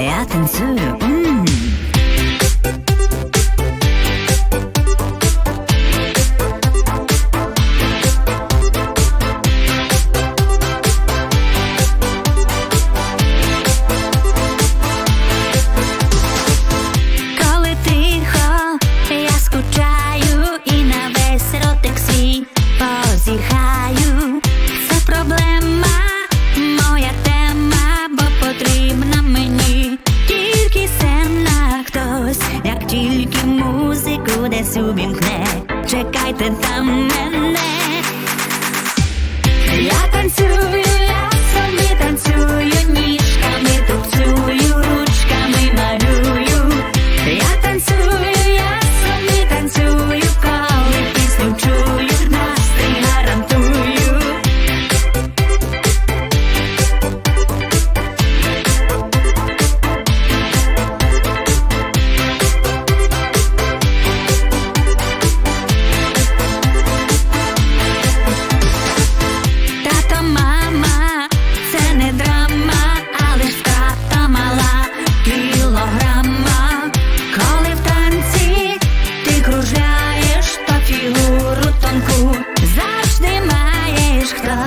я танцюю. м Коли тихо, я скучаю і. Музику десь увімкне, чекайте там мене. Я танцюю,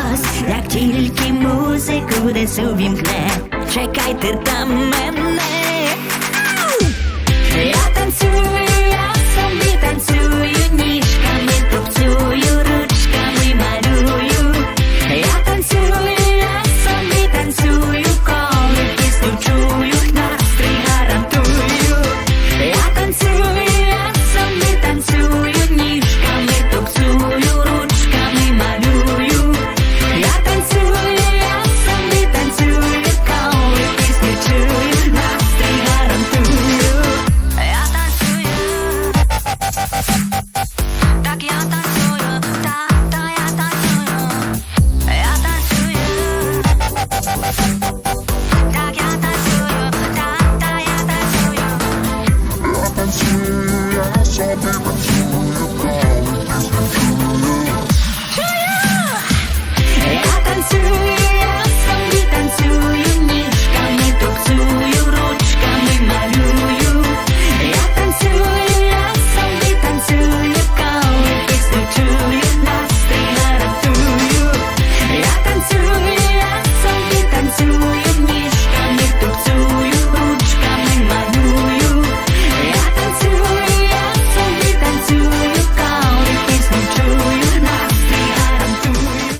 хтось, як тільки музику десь увімкне, чекайте там мене. baby.